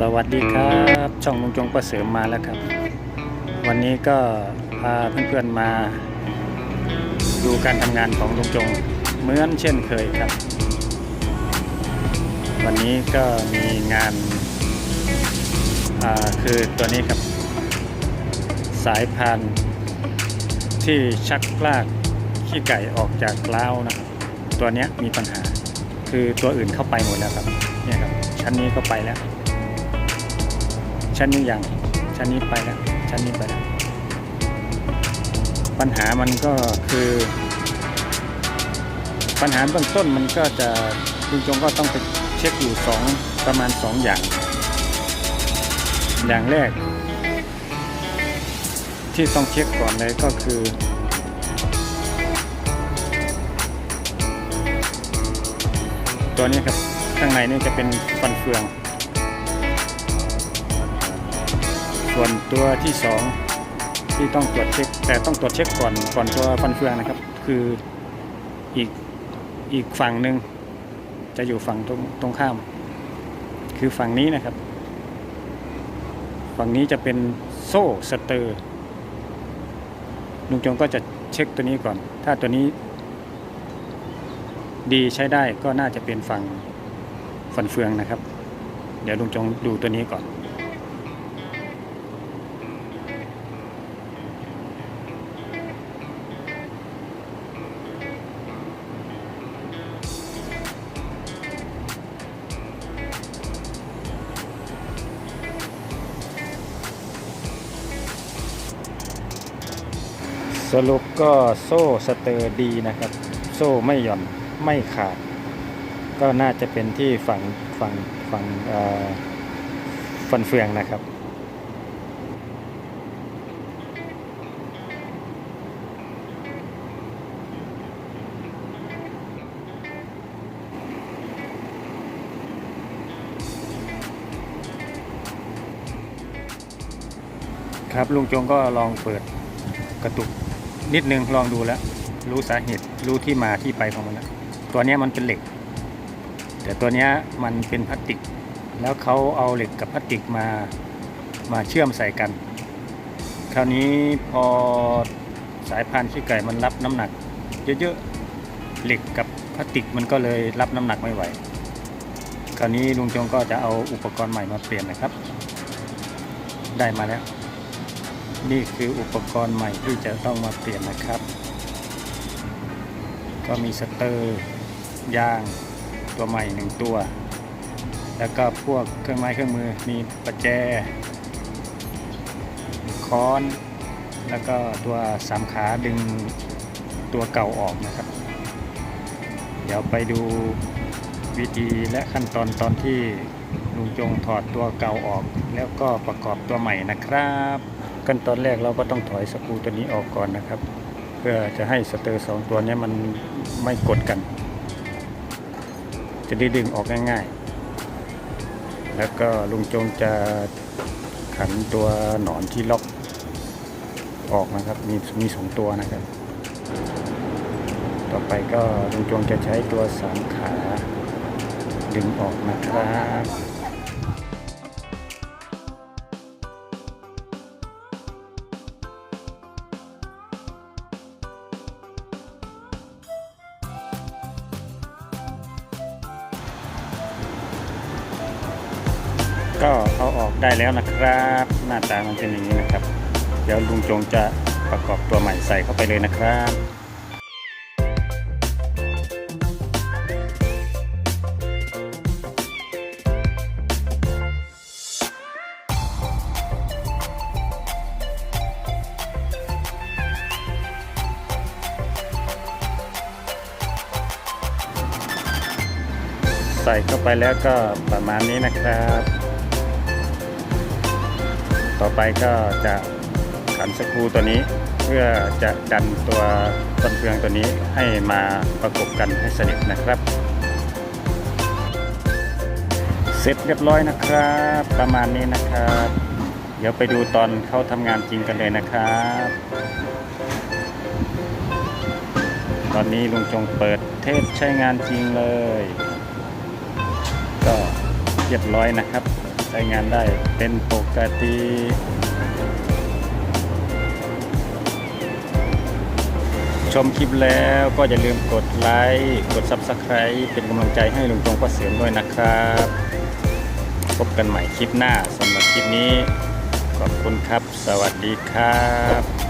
สวัสดีครับช่องลุงจงประเสริมมาแล้วครับ วันนี้ก็พาเพื่อนๆมา ดูการทำงานของลุงจงเหมือนเช่นเคยครับ วันนี้ก็มีงานาคือตัวนี้ครับ สายพานที่ชักลากขี้ไก่ออกจากเล้าวนะครับ ตัวนี้มีปัญหาคือตัวอื่นเข้าไปหมดแล้วครับเนี่ยครับชั้นนี้ก็ไปแล้ว ชั้นนี้ยังชั้นนี้ไปแล้วชั้นนี้ไปแล้วปัญหามันก็คือ ปัญหาเบื้องต้นมันก็จะคุณจงก็ต้องไปเช็คอยู่สองประมาณสองอย่าง อย่างแรก ที่ต้องเช็คก่อนเลยก็คือตัวนี้ครับ ข้างในนี่จะเป็นฟันเฟือง ส่วนตัวที่สองที่ต้องตรวจเช็ค แต่ต้องตรวจเช็คก่อนก่อนตัวฟันเฟืองนะครับ คืออีกอีกฝั่งหนึ่งจะอยู่ฝั่งตรงตรงข้าม คือฝั่งนี้นะครับ ฝั่งนี้จะเป็นโซ่สเตอร์ลุงจงก็จะเช็คตัวนี้ก่อน ถ้าตัวนี้ ดีใช้ได้ก็น่าจะเป็นฝั่งฟันเฟืองนะครับ เดี๋ยวลุงจงดูตัวนี้ก่อน สรุปก็โซ่สเตอร์ดีนะครับ โซ่ไม่หย่อนไม่ขาด ก็น่าจะเป็นที่ฝั่งฝั่งฝั่งฟันเฟืองนะครับครับลุงจงก็ลองเปิดกระตุก นิดนึงลองดูแล้ว รู้สาเหตุรู้ที่มาที่ไปของมันแล้วตัวนี้มันเป็นเหล็ก แต่ตัวนี้มันเป็นพลาสติก แล้วเขาเอาเหล็กกับพลาสติกมามาเชื่อมใส่กัน คราวนี้พอสายพานขี้ไก่มันรับน้ำหนัก เยอะๆเหล็กกับพลาสติกมันก็เลยรับน้ำหนักไม่ไหว คราวนี้ลุงจงก็จะเอาอุปกรณ์ใหม่มาเปลี่ยนนะครับ ได้มาแล้ว นี่คืออุปกรณ์ใหม่ที่จะต้องมาเปลี่ยนนะครับ ก็มีสเตอร์ยางตัวใหม่หนึ่งตัว แล้วก็พวกเครื่องไม้เครื่องมือมีประแจ ค้อน แล้วก็ตัวสามขาดึงตัวเก่าออกนะครับ เดี๋ยวไปดูวิธีและขั้นตอนตอนที่ลุงจงถอดตัวเก่าออก แล้วก็ประกอบตัวใหม่นะครับ ขั้นตอนแรกเราก็ต้องถอยสกรูตัวนี้ออกก่อนนะครับ เพื่อจะให้สเตอร์สองตัวนี้มันไม่กดกัน จะได้ดึงออกง่ายๆ แล้วก็ลุงจงจะขันตัวหนอนที่ล็อกออกนะครับ มีมีสองตัวนะครับ ต่อไปก็ลุงจงจะใช้ตัวสามขาดึงออกนะครับ ก็เอาออกได้แล้วนะครับ หน้าตามันเป็นอย่างนี้นะครับ เดี๋ยวลุงจงจะประกอบตัวใหม่ใส่เข้าไปเลยนะครับใส่เข้าไปแล้วก็ประมาณนี้นะครับ ต่อไปก็จะขันสกรูตัวนี้ เพื่อจะดันตัวต้นเฟืองตัวนี้ให้มาประกบกันให้สนิทนะครับ เสร็จเรียบร้อยนะครับ ประมาณนี้นะครับ เดี๋ยวไปดูตอนเขาทำงานจริงกันเลยนะครับ ตอนนี้ลุงจงเปิดเทปใช้งานจริงเลย ก็เรียบร้อยนะครับ ช้งานได้เป็นปกติชมคลิปแล้วก็อย่าลืมกดไลค์กด Subscribe เป็นกำลังใจให้ลุงจงพ่อเสียงด้วยนะครับ พบกันใหม่คลิปหน้าสำหรับคลิปนี้ ขอบคุณครับ สวัสดีครับ